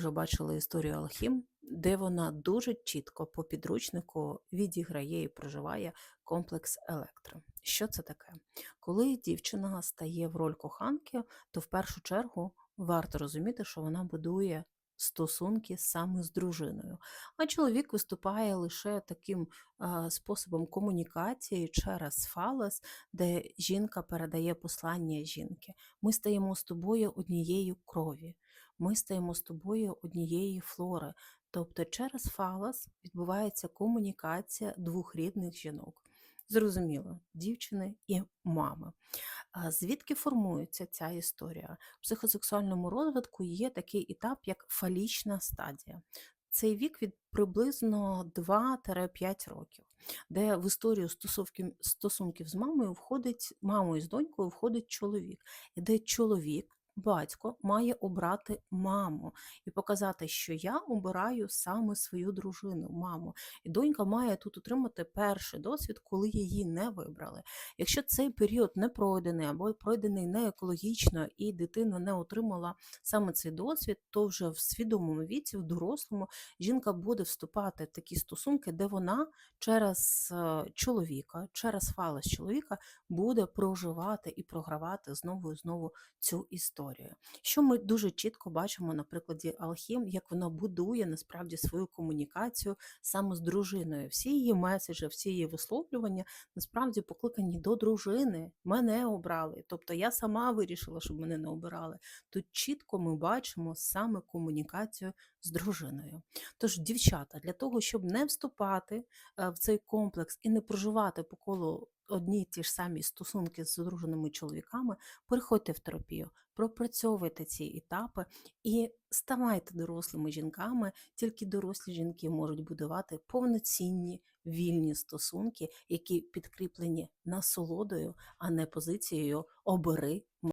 вже бачила історію Алхім, де вона дуже чітко по підручнику відіграє і проживає комплекс електро. Що це таке? Коли дівчина стає в роль коханки, то в першу чергу варто розуміти, що вона будує стосунки саме з дружиною. А чоловік виступає лише таким способом комунікації через фалес, де жінка передає послання жінки. Ми стаємо з тобою однією крові ми стаємо з тобою однієї флори. Тобто через фалос відбувається комунікація двох рідних жінок. Зрозуміло, дівчини і мами. Звідки формується ця історія? В психосексуальному розвитку є такий етап, як фалічна стадія. Цей вік від приблизно 2-5 років, де в історію стосунків з мамою входить мамою з донькою входить чоловік, і де чоловік батько має обрати маму і показати, що я обираю саме свою дружину, маму. І донька має тут отримати перший досвід, коли її не вибрали. Якщо цей період не пройдений або пройдений не екологічно, і дитина не отримала саме цей досвід, то вже в свідомому віці, в дорослому, жінка буде вступати в такі стосунки, де вона через е, чоловіка, через фалес чоловіка буде проживати і програвати знову і знову цю історію. Що ми дуже чітко бачимо на прикладі Алхім, як вона будує насправді свою комунікацію саме з дружиною. Всі її меседжі, всі її висловлювання насправді покликані до дружини. Мене обрали. Тобто я сама вирішила, щоб мене не обирали. Тут чітко ми бачимо саме комунікацію з дружиною. Тож, дівчата, для того, щоб не вступати е, в цей комплекс і не проживати по колу одні й ті ж самі стосунки з одруженими чоловіками, переходьте в терапію, пропрацьовуйте ці етапи і ставайте дорослими жінками. Тільки дорослі жінки можуть будувати повноцінні вільні стосунки, які підкріплені насолодою, а не позицією обери